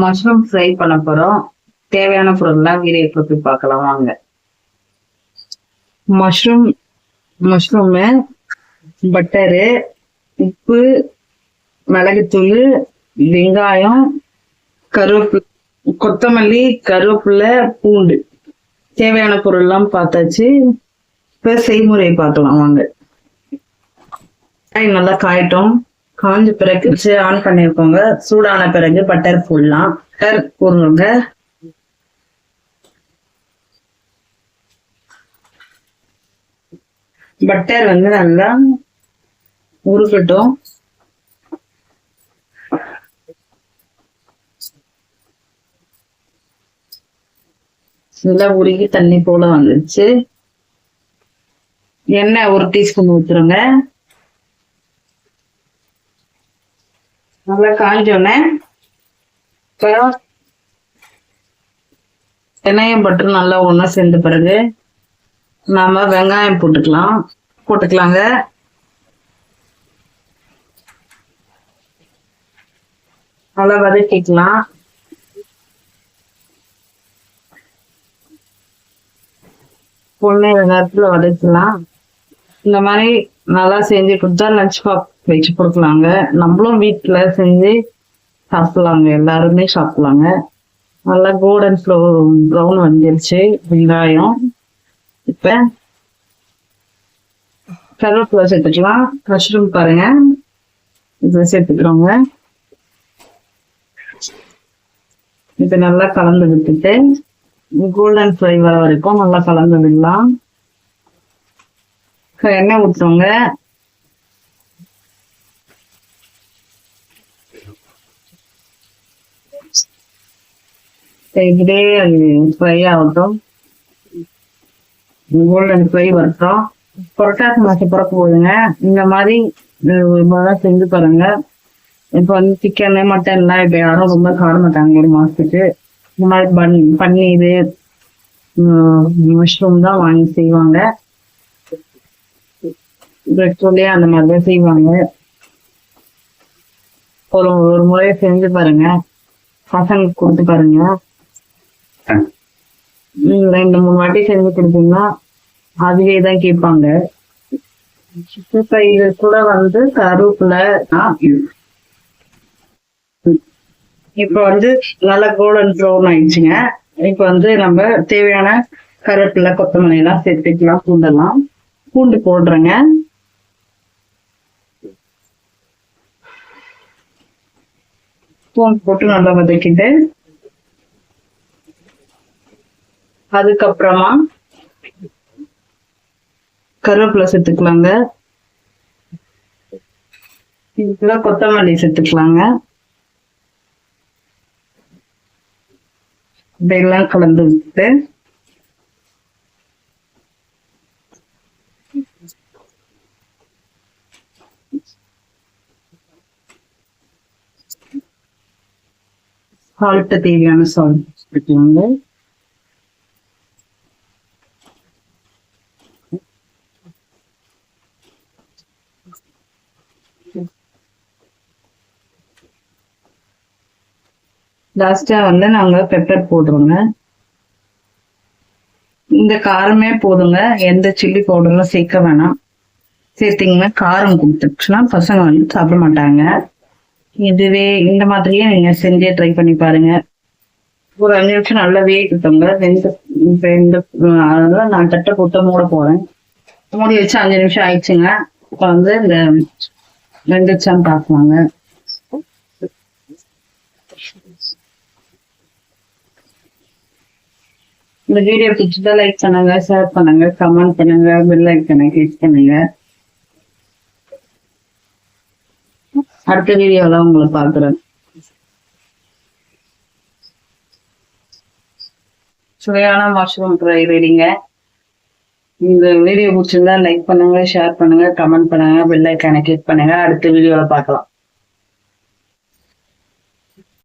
Mushroom fry பண்ண போறோம். தேவையான பொருள்லாம் வீடியோ போய் பார்க்கலாம் வாங்க. மஷ்ரூம் மஷ்ரூமு பட்டரு உப்பு மிளகுத்தூள் வெங்காயம் கருவேப்பிலை கொத்தமல்லி கருவேப்பிலை பூண்டு. தேவையான பொருள்லாம் பார்த்தாச்சு. இப்போ செய்முறை பார்க்கலாம் வாங்க. நல்லா காயட்டும். காஞ்ச பிறகு ஆன் பண்ணிருக்கோங்க. சூடான பிறகு பட்டர் போடலாம். பட்டர் போடுறோங்க. பட்டர் வந்து நல்லா உருக்கட்டும் நல்லா உருகி தண்ணி போல வந்துருச்சு. எண்ணெய் ஒரு டீஸ்பூன் ஊத்துருங்க நல்லா காஞ்சோடனே அப்புறம் பட்டு நல்லா ஒன்றா சேர்ந்த பிறகு நாம வெங்காயம் போட்டுக்கலாம். போட்டுக்கலாங்க. நல்லா வதக்கிக்கலாம். பொண்ணு வெங்காயத்தில் வதக்கலாம். இந்த மாதிரி நல்லா செஞ்சு கொடுத்தா லஞ்ச் பாக்ஸ் வச்சு கொடுக்கலாங்க. நம்மளும் வீட்டில் செஞ்சு சாப்பிடலாங்க. எல்லாருமே சாப்பிடலாங்க. நல்லா கோல்டன் ஃப்ளோ ப்ரௌன் வந்துருச்சு. வெங்காயம். இப்போ கருவேப்பிலை சேர்த்துக்கலாம். மஷ்ரூம் பாருங்க. இதை சேர்த்துக்கிறோங்க. இப்போ நல்லா கலந்து விட்டுட்டு கோல்டன் ஃப்ரை வர வரைக்கும் நல்லா கலந்து விடலாம். எண்ணெய் ஊற்றுவோங்க இப்படியே ஃப்ரை ஆகட்டும். கோல்டன் ஃப்ரை வரட்டும். புரட்டாசி மாசம் பிறக்க போகுதுங்க இந்த மாதிரி ஒரு தான் செஞ்சு பாருங்க. இப்போ வந்து சிக்கனு மட்டன்லாம் இப்போ யாரும் ரொம்ப சாப்பிட மாட்டாங்க. ஒரு மாதத்துக்கு இந்த மாதிரி பன் பன்னீர் மஷ்ரூம் தான் வாங்கி செய்வாங்க. பிரெட் அந்த மாதிரி தான் செய்வாங்க. ஒரு ஒரு முறை செஞ்சு பாருங்க. பசங்களுக்கு கொடுத்து பாருங்க. ரெண்டு மூணு வாட்டி செஞ்சு கொடுத்தீங்கன்னா அதுவே தான் கேட்பாங்க. இப்ப இது கூட வந்து கருவேப்பிலை இப்ப வந்து நல்லா கோல்டன் ப்ரௌன் ஆயிடுச்சுங்க. இப்ப வந்து நம்ம தேவையான கருவேப்பிலை கொத்தமல்லி எல்லாம் சேர்த்துக்கலாம் பூண்டெல்லாம். பூண்டு போடுறேங்க. பூண்டு போட்டு நல்லா வதக்கிட்டு அதுக்கப்புறமா கருவேப்பிலை சேர்த்துக்கலாங்க. இதுக்குள்ள கொத்தமல்லி சேர்த்துக்கலாங்க. இதெல்லாம் கலந்து விட்டு சால்ட்டு தேவையான சால்ட் சேர்த்துக்கலாங்க. லாஸ்டா வந்து நாங்க பெப்பர் போடுறோங்க. இந்த காரமே போதுங்க. எந்த சில்லி பவுடரும் சேர்க்க வேணாம். சேர்த்தீங்கன்னா காரம் கொடுத்துச்சுன்னா பசங்க வந்து சாப்பிட மாட்டாங்க. இதுவே இந்த மாதிரியே நீங்க செஞ்சே ட்ரை பண்ணி பாருங்க. ஒரு அஞ்சு நிமிஷம் நல்லா வேகட்டுங்க. வெந்த இப்ப இந்த அதெல்லாம் நான் தட்டை போட்டு மூட போறேன். மூடி வச்சு அஞ்சு நிமிஷம் ஆயிடுச்சுங்க. இப்போ வந்து இந்த வெந்துச்சான்னு பார்க்கலாங்க. இந்த வீடியோ பிடிச்சதா லைக் பண்ணுங்க ஷேர் பண்ணுங்க கமெண்ட் பண்ணுங்க பெல் ஐக்கனை கிளிக் பண்ணுங்க. அடுத்த வீடியோல உங்களை பார்க்குறேன். சுவையான மஷ்ரூம் ட்ரை ரெடிங்க இந்த வீடியோ பிடிச்சிருந்தா லைக் பண்ணுங்க ஷேர் பண்ணுங்க கமெண்ட் பண்ணுங்க பெல் ஐக்கனை கிளிக் பண்ணுங்க. அடுத்த வீடியோல பார்க்கலாம்.